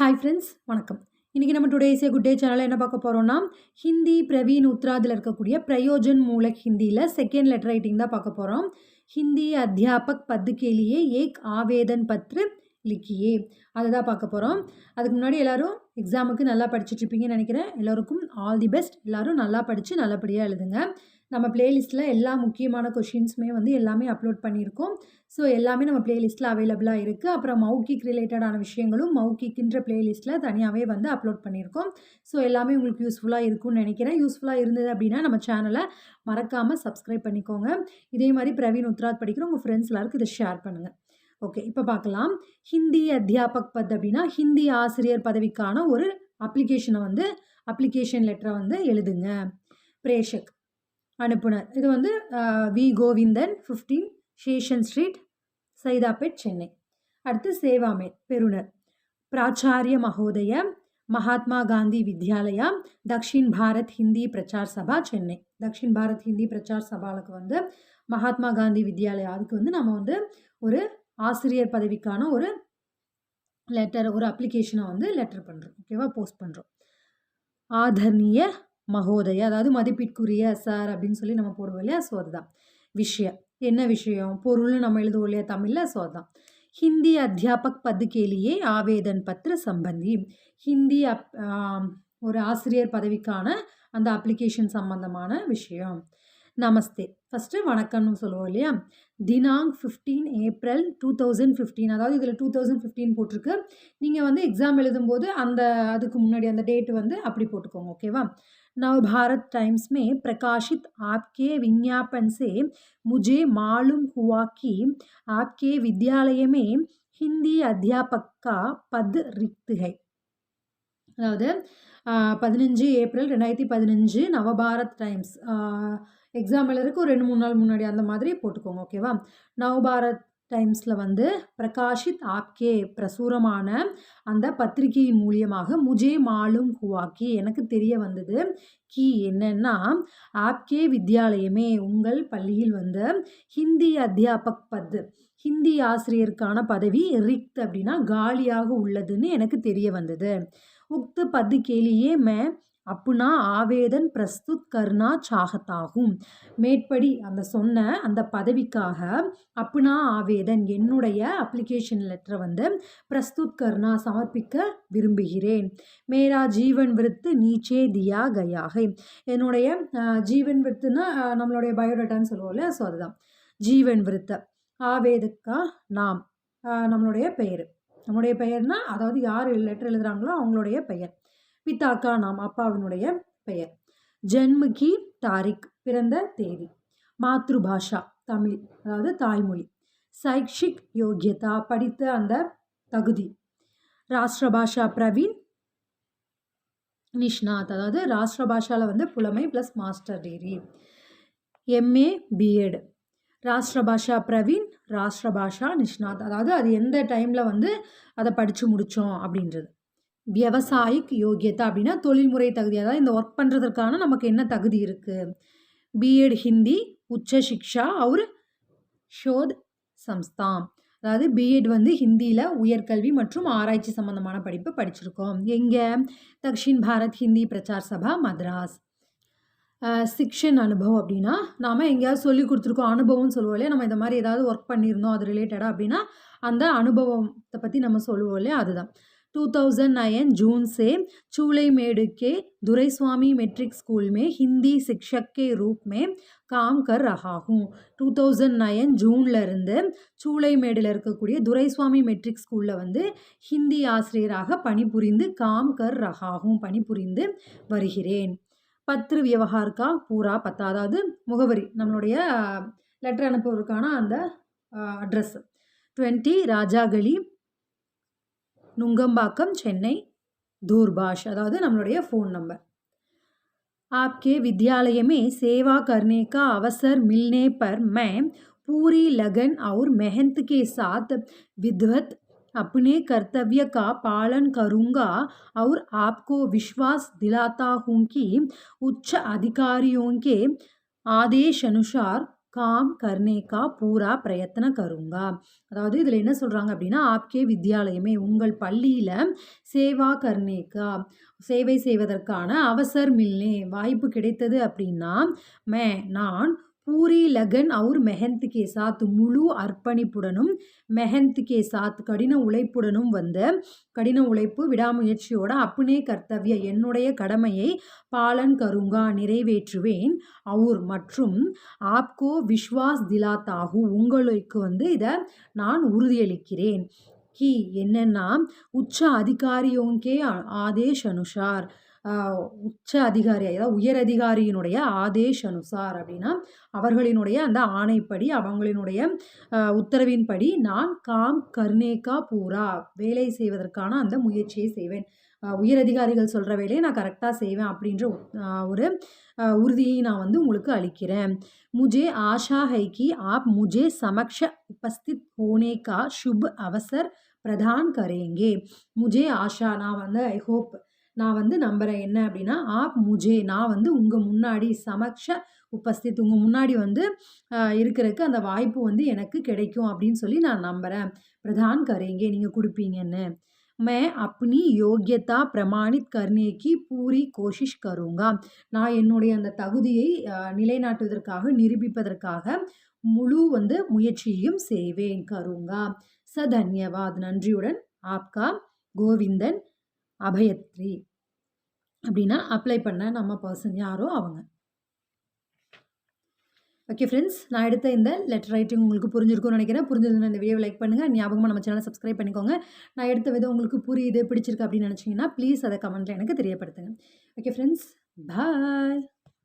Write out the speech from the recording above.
Hi friends வணக்கம். இன்றைக்கி நம்ம டுடேஸ் குட் டே சேனலில் என்ன பார்க்க போகிறோம்னா ஹிந்தி பிரவீன் உத்ராதில் இருக்கக்கூடிய பிரயோஜன் மூலக் ஹிந்தியில் செகண்ட் லெட்டர் ரைட்டிங் தான் பார்க்க போகிறோம் ஹிந்தி அத்தியாபக் பத்து கேலியே ஏக் ஆவேதன் பத்ரு லிக்கியே. அதை தான் பார்க்க போகிறோம் அதுக்கு முன்னாடி எல்லோரும் எக்ஸாமுக்கு நல்லா படிச்சுட்டு இருப்பீங்கன்னு நினைக்கிறேன். எல்லோருக்கும் ஆல் தி பெஸ்ட் எல்லோரும் நல்லா படித்து நல்லபடியாக எழுதுங்க. நம்ம பிளேலிஸ்ட்டில் எல்லா முக்கியமான கொஷின்ஸுமே வந்து எல்லாமே அப்லோட் பண்ணியிருக்கோம். ஸோ எல்லாமே நம்ம பிளேலிஸ்ட்டில் அவைலபிளாக இருக்குது அப்புறம் மவுக்கிக் ரிலேட்டடான விஷயங்களும் மௌக்கிக்கின்ற பிளேலிஸ்ட்டில் தனியாகவே வந்து அப்லோட் பண்ணியிருக்கோம். ஸோ எல்லாமே உங்களுக்கு யூஸ்ஃபுல்லாக இருக்கும்னு நினைக்கிறேன். யூஸ்ஃபுல்லாக இருந்தது அப்படின்னா நம்ம சேனலை மறக்காமல் சப்ஸ்கிரைப் பண்ணிக்கோங்க. இதே மாதிரி பிரவீன் உத்ராத் படிக்கிற உங்கள் ஃப்ரெண்ட்ஸ் எல்லாருக்கும் இதை ஷேர் பண்ணுங்கள் ஓகே இப்போ பார்க்கலாம். ஹிந்தி அத்தியாபக் பத் அப்படின்னா ஹிந்தி ஆசிரியர் பதவிக்கான ஒரு அப்ளிகேஷனை வந்து அப்ளிகேஷன் லெட்டரை வந்து எழுதுங்க. பிரேஷக். அனுப்புனர். இது வந்து V. Govindan fifteen Seshan street Saidapet Chennai. அடுத்து சேவாமே பெறுநர் பிராச்சாரிய மகோதய மகாத்மா காந்தி வித்யாலயா தக்ஷின் பாரத் ஹிந்தி பிரச்சார் சபா சென்னை. தக்ஷின் பாரத் ஹிந்தி பிரச்சார் சபாவுக்கு வந்து மகாத்மா காந்தி வித்யாலயா அதுக்கு வந்து நம்ம வந்து ஒரு ஆசிரியர் பதவிக்கான ஒரு லெட்டர் ஒரு அப்ளிகேஷனை வந்து லெட்டர் பண்ணுறோம் ஓகேவா போஸ்ட் பண்ணுறோம் ஆதர்ணிய மகோதய அதாவது மதிப்பிற்குரிய சார் அப்படின்னு சொல்லி நம்ம போடுவோம் இல்லையா? ஸோ அதுதான். விஷயம். என்ன விஷயம்? பொருள்னு நம்ம எழுதுவோம் இல்லையா? தமிழில்? ஸோ அதுதான். ஹிந்தி அத்தியாபக் பத்து ஆவேதன் பத்திர சம்பந்தி. ஹிந்தி அப் ஒரு ஆசிரியர் பதவிக்கான அந்த அப்ளிகேஷன் சம்பந்தமான விஷயம். நமஸ்தே. ஃபஸ்ட்டு வணக்கம்னு சொல்லுவோம் இல்லையா? தினாங் fifteen April two thousand fifteen அதாவது இதில் டூ தௌசண்ட் ஃபிஃப்டீன் போட்டிருக்கு. நீங்கள் வந்து எக்ஸாம் எழுதும்போது அந்த அதுக்கு முன்னாடி அந்த டேட்டு வந்து அப்படி போட்டுக்கோங்க ஓகேவா नव भारत टाइम्स में प्रकाशित आपके विज्ञापन से मुझे मालूम हुआ कि आपके विद्यालय में हिंदी अध्यापक का पद रिक्त है அதாவது பதினஞ்சு ஏப்ரல் ரெண்டாயிரத்தி பதினஞ்சு நவபாரத் டைம்ஸ் எக்ஸாம் எழுதுறதுக்கு ஒரு ரெண்டு மூணு நாள் முன்னாடி அந்த மாதிரி போட்டுக்கோங்க ஓகேவா நவபாரத் டைம்ஸில் வந்து பிரகாஷித் ஆப்கே பிரசுரமான அந்த பத்திரிகையின் மூலியமாக முஜே மாலும் ஹுவாக்கி எனக்கு தெரிய வந்தது. கி என்னன்னா ஆப்கே வித்யாலயமே உங்கள் பள்ளியில் வந்து ஹிந்தி அத்தியாபக் பத் ஹிந்தி ஆசிரியருக்கான பதவி ரிக்த் அப்படின்னா காலியாக உள்ளதுன்னு எனக்கு தெரிய வந்தது. உக்து பத்து கேலியே மே அப்புனா ஆவேதன் பிரஸ்துத் கர்ணா சாகத்தாகும். மேற்படி அந்த சொன்ன அந்த பதவிக்காக அப்புனா ஆவேதன் என்னுடைய அப்ளிகேஷன் லெட்டரை வந்து பிரஸ்துத் கர்ணா சமர்ப்பிக்க விரும்புகிறேன். மேரா ஜீவன் விருத்து நீச்சே தியா கயாகை. என்னுடைய ஜீவன் விருத்துன்னா நம்மளுடைய பயோடேட்டான்னு சொல்லுவோம்ல ஸோ அதுதான். ஜீவன் விருத்த ஆவேதுக்கா நாம் நம்மளுடைய பெயர். நம்மளுடைய பெயர்னால் அதாவது யார் லெட்டர் எழுதுகிறாங்களோ அவங்களுடைய பெயர். பிதாக்கா நாம் அப்பாவினுடைய பெயர். ஜென்முகி தாரிக் பிறந்த தேதி. மாத்ருபாஷா தமிழ் அதாவது தாய்மொழி. சைக்ஷிக் யோகியதா படித்த அந்த தகுதி. ராஷ்டிரபாஷா பிரவீன் நிஷ்நாத் அதாவது ராஷ்டிரபாஷாவில் வந்து புலமை plus master degree MA BEd Rashtrabhasha Praveen Rashtrabhasha Nishnat அதாவது அது எந்த டைமில் வந்து அதை படித்து முடித்தோம் அப்படின்றது. விவசாயிக் யோகியதா அப்படின்னா தொழில்முறை தகுதி அதாவது இந்த ஒர்க் பண்ணுறதுக்கான நமக்கு என்ன தகுதி இருக்குது பிஎட் ஹிந்தி உச்ச சிக்ஷா அவர் ஷோத் சம்ஸ்தான் அதாவது பிஎட் வந்து ஹிந்தியில் உயர்கல்வி மற்றும் ஆராய்ச்சி சம்மந்தமான படிப்பு படிச்சிருக்கோம். எங்கே? தக்ஷின் பாரத் ஹிந்தி பிரச்சார் சபா மദ്രാஸ் சிக்ஷன் அனுபவம் அப்படின்னா நாம் எங்கேயாவது சொல்லி கொடுத்துருக்கோம். அனுபவம்னு சொல்லுவோம் இல்லையா? நம்ம இந்த மாதிரி ஏதாவது ஒர்க் பண்ணியிருந்தோம் அது ரிலேட்டடாக அப்படின்னா அந்த அனுபவத்தை பற்றி நம்ம சொல்லுவோம் இல்லையா? அதுதான். 2009 जून से चूलेमेड़ के दुरईस्वामी मेट्रिक स्कूल में हिंदी शिक्षक के रूप में काम कर रहा हूँ டூ தௌசண்ட் நைன் ஜூன்லேருந்து சூளைமேடில் இருக்கக்கூடிய துரைசுவாமி மெட்ரிக் ஸ்கூலில் வந்து ஹிந்தி ஆசிரியராக பணிபுரிந்து காம் கர் ரஹாகும் பணிபுரிந்து வருகிறேன் பத்ரு விவகார்கா பூரா பத்தா அதாவது முகவரி நம்மளுடைய லெட்டர் அனுப்புவதற்கான அந்த அட்ரஸ் டுவெண்ட்டி ராஜாகலி நுங்கம்பாக்கம் चेन्नई दूरभाष अदा फ़ोन नंबर आपके विद्यालय में सेवा करने का अवसर मिलने पर मैं पूरी लगन और मेहनत के साथ विधवत अपने कर्तव्य का पालन करूँगा और आपको विश्वास दिलाता हूँ कि उच्च अधिकारियों के आदेश अनुसार काम करने का पूरा प्रयत्न करूँगा அதாவது இதில் என்ன சொல்கிறாங்க அப்படின்னா ஆப்கே வித்யாலயமே உங்கள் பள்ளியில் சேவா கர்னேக்கா சேவை செய்வதற்கான அவசர் மில்னே வாய்ப்பு கிடைத்தது அப்படின்னா மே நான் பூரி லகன் அவுர் மெஹந்த் கே சாத் முழு அர்ப்பணிப்புடனும் மெஹந்த் கே சாத் கடின உழைப்புடனும் வந்த கடின உழைப்பு விடாமுயற்சியோட அப்புனே கர்த்தவிய என்னுடைய கடமையை பாலன் கருங்கா நிறைவேற்றுவேன். அவுர் மற்றும் ஆப்கோ விஸ்வாஸ் திலாத்தாகு உங்களுக்கு வந்து இதை நான் உறுதியளிக்கிறேன். கி என்னன்னா உச்ச அதிகாரியோங்கே ஆதேஷ் அனுஷார். உச்ச அதிகாரி அதாவது உயர் அதிகாரியினுடைய ஆதேஷ் அனுசார் அப்படின்னா அவர்களினுடைய அந்த ஆணைப்படி அவங்களினுடைய ஆஹ் உத்தரவின்படி நான் காம் கர்னேகா பூரா வேலை செய்வதற்கான அந்த முயற்சியை செய்வேன் ஆஹ் உயர் அதிகாரிகள் சொல்கிற வேலையை நான் கரெக்டாக செய்வேன் அப்படின்ற ஆஹ் ஒரு ஆஹ் உறுதியை நான் வந்து உங்களுக்கு அளிக்கிறேன் मुझे आशा है कि आप मुझे समक्ष उपस्थित होने का शुभ अवसर प्रदान करेंगे मुझे ஆஷா நான் வந்து ஐ ஹோப் நான் வந்து நம்புகிறேன் என்ன அப்படின்னா ஆப் முஜே நான் வந்து உங்கள் முன்னாடி சமக்ஷ உபஸ்தித் உங்கள் முன்னாடி வந்து ஆஹ், இருக்கறதுக்கு அந்த வாய்ப்பு வந்து எனக்கு கிடைக்கும் அப்படின்னு சொல்லி நான் நம்புகிறேன் பிரதான் கரேங்கே நீங்கள் கொடுப்பீங்கன்னு मैं अपनी योग्यता प्रमाणित करने की पूरी कोशिश करूँगा நான் என்னுடைய அந்த தகுதியை ஆஹ், நிலைநாட்டுவதற்காக நிரூபிப்பதற்காக முழு வந்து முயற்சியையும் செய்வேன் கருங்கா ச தன்யவாத் நன்றியுடன் ஆப்கா கோவிந்தன் அபயத்ரி அப்படின்னா அப்ளை பண்ண நம்ம பர்சன் யாரோ அவங்க. ஓகே ஃப்ரெண்ட்ஸ் நான் எடுத்த இந்த லெட்டர் ரைட்டிங் உங்களுக்கு புரிஞ்சிருக்கும்னு நினைக்கிறேன். புரிஞ்சதுன்னா இந்த வீடியோ லைக் பண்ணுங்கள் ஞாபகமாக நம்ம சேனலை சப்ஸ்கிரைப் பண்ணிக்கோங்க. நான் எடுத்த விதம் உங்களுக்கு புரியுது பிடிச்சிருக்கு அப்படின்னு நினச்சிங்கன்னா ப்ளீஸ் அதை கமெண்ட்டில் எனக்கு தெரியப்படுத்துங்க. Okay friends bye